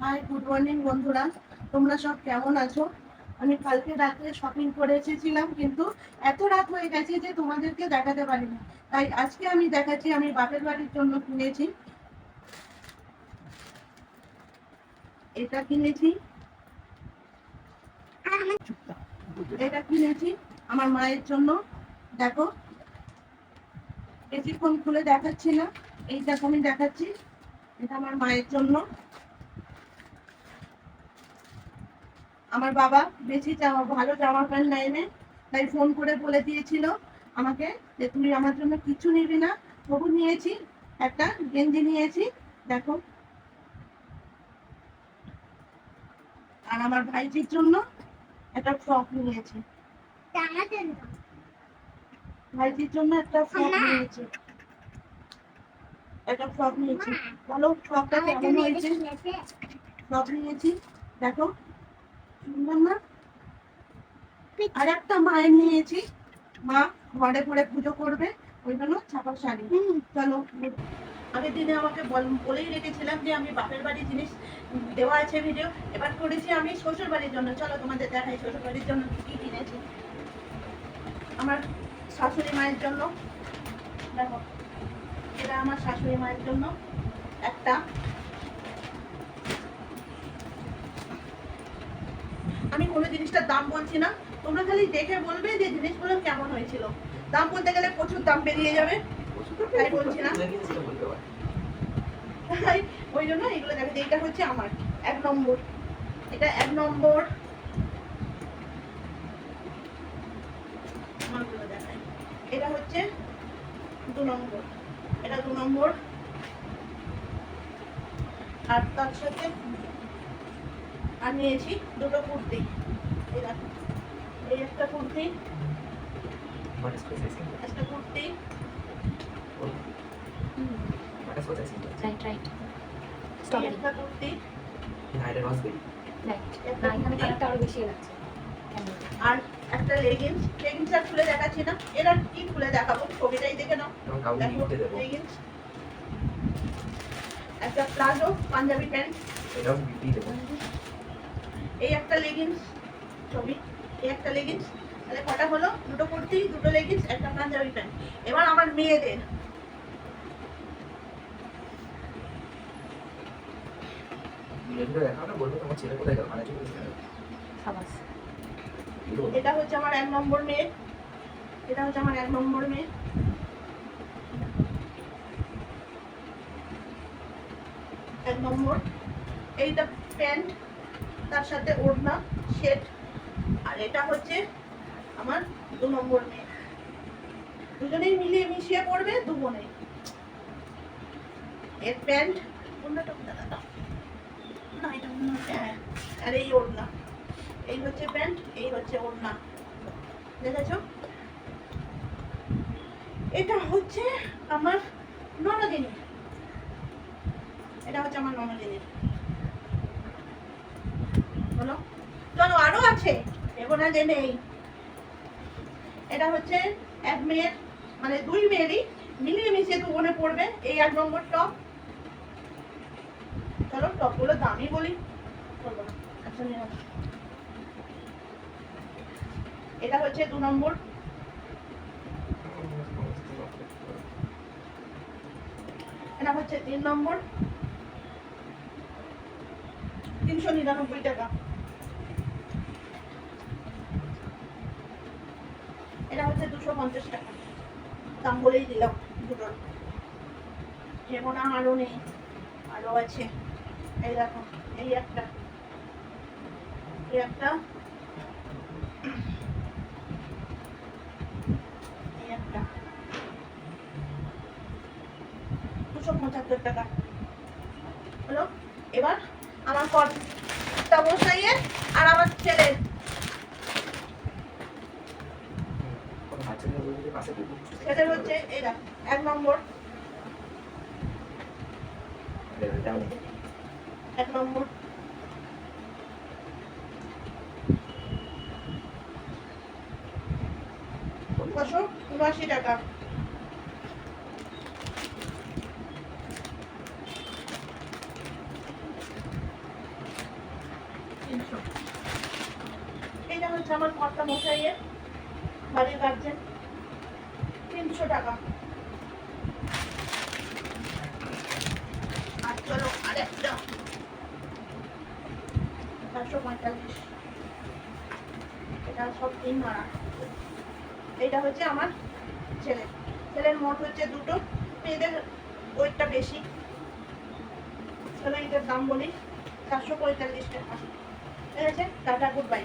Hi good morning বন্ধুরা। তোমরা সব কেমন আছো? আমি কালকে রাত্রে শপিং করে এসেছিলাম, কিন্তু এত রাত হয়ে গেছে যে তোমাদেরকে দেখাতে পারিনি। তাই আজকে আমি দেখাচ্ছি, আমি বাপের বাড়ির জন্য কিনেছি। এটা কিনেছি। এটা কিনেছি আমার মায়ের জন্য। দেখো বেশিক্ষণ খুলে দেখাচ্ছি না, এই দেখো আমি দেখাচ্ছি। এটা আমার মায়ের জন্য। আমার বাবা বেশি ভালো জামা প্যান্ট নেয়নি তাই ফোন করে বলে দিয়েছিল আমাকে যে তুমি আমার জন্য কিছু নিবি না। তবু নিয়েছি একটা গেঞ্জি নিয়েছি দেখো। আর আমার ভাইজির জন্য একটা ফ্রক নিয়েছি। ভাইজির জন্য একটা ফ্রক নিয়েছি। একটা ফ্রক নিয়েছি। বলো ফ্রকটা কেমন হয়েছে? ফ্রক নিয়েছি দেখো। আর একটা মায়ের নিয়েছি মা ঘরে ঘরে পুজো করবে ওই জন্য ছাপা শাড়ি। চলো আগের দিনে আমাকে বল- বলেই রেখেছিলাম যে আমি বাপের বাড়ির জিনিস দেওয়া আছে ভিডিও এবার করেছি আমি শ্বশুর বাড়ির জন্য। চলো তোমাদের দেখাই শ্বশুর বাড়ির জন্য কি কিনেছি। আমার শাশুড়ি মায়ের জন্য দেখো এটা আমার শাশুড়ি মায়ের জন্য একটা আমি কোনো জিনিসটার দাম বলছি না। তোমরা খালি দেখে বলবে যে জিনিসগুলো কেমন হয়েছিল। দাম বলতে গেলে প্রচুর দাম বেরিয়ে যাবে। তাই বলছি না। ওই জন্য এগুলো দেখো এটা হচ্ছে আমার। এক নম্বর। এটা এক নম্বর। এটা হচ্ছে দু নম্বর। এটা দু নম্বর। আর তার সাথে আর নিয়েছি দুটো কুর্তি। এই দেখো। এই একটা কুর্তি একটা কুর্তি। রাইট রাইট স্ট্রবেরি একটা কুর্তি। রাইট না এখানে কালারটা আরও বেশি লাগছে আর একটা লেগিংস লেগিংসটা খুলে দেখাচ্ছি না। এরা কি খুলে দেখাবো? ছবিটাই দেখে নাও। লেগিংস একটা প্লাজো পাঞ্জাবি প্যান্ট। এই একটা লেগিংস ছবি এই একটা লেগিংস তাহলে কটা হলো? দুটো কুর্তি দুটো লেগিংস একটা পাঞ্জাবি প্যান্ট এবার আমার মেয়েদের। সাবাস। এটা হচ্ছে আমার এক নম্বর মেয়ে। এটা হচ্ছে আমার এক নম্বর মেয়ে। এক নম্বর। এইটা প্যান্ট তার সাথে ওড়না সেট আর এটা হচ্ছে আমার দু নম্বর মেয়ে। দুজনেই মিলিয়ে মিশিয়ে পড়বে দু বোনে। এর প্যান্ট দাদা না, এটা মনে হ্যাঁ আর এই ওড়না। এই হচ্ছে প্যান্ট, এই হচ্ছে ওড়না। দেখেছ? এটা হচ্ছে আমার ননদিনী। এটা হচ্ছে আমার ননদিনীর বলো চলো আরও আছে দেবো না যে নেই। এটা হচ্ছে এক মেয়ের মানে দুই মেয়েরই মিলিয়ে মিশিয়ে দু বোনে পড়বে এই এক নম্বর টপ। চলো টপগুলো দামই বলি। আচ্ছা। এটা হচ্ছে দু নম্বর। এটা হচ্ছে তিন নম্বর। তিনশো নিরানব্বই টাকা। হচ্ছে দুশো পঞ্চাশ টাকা। দাম বলেই দিলাম দুটোর যেমন আরও নেই, আরও আছে। এই দেখো, এই একটা। এই একটা। পঁচাত্তর টাকা। হলো, এবার আমার কর্তা আর আমার ছেলের হচ্ছে দেখ, এক নম্বর। এক নম্বর। ছশো উনআশি টাকা। এটা হচ্ছে আমার কর্তা মশাইয়ের বাড়ির গার্জেন তিনশো টাকা। আর চলো চারশো পঁয়তাল্লিশ। এটা সব মারা। এটা হচ্ছে আমার ছেলে। ছেলের মোট হচ্ছে দুটো। মেয়েদের ওয়েটটা বেশি। এটার দাম বলি চারশো পঁয়তাল্লিশ টাকা। ঠিক আছে? Tata good bye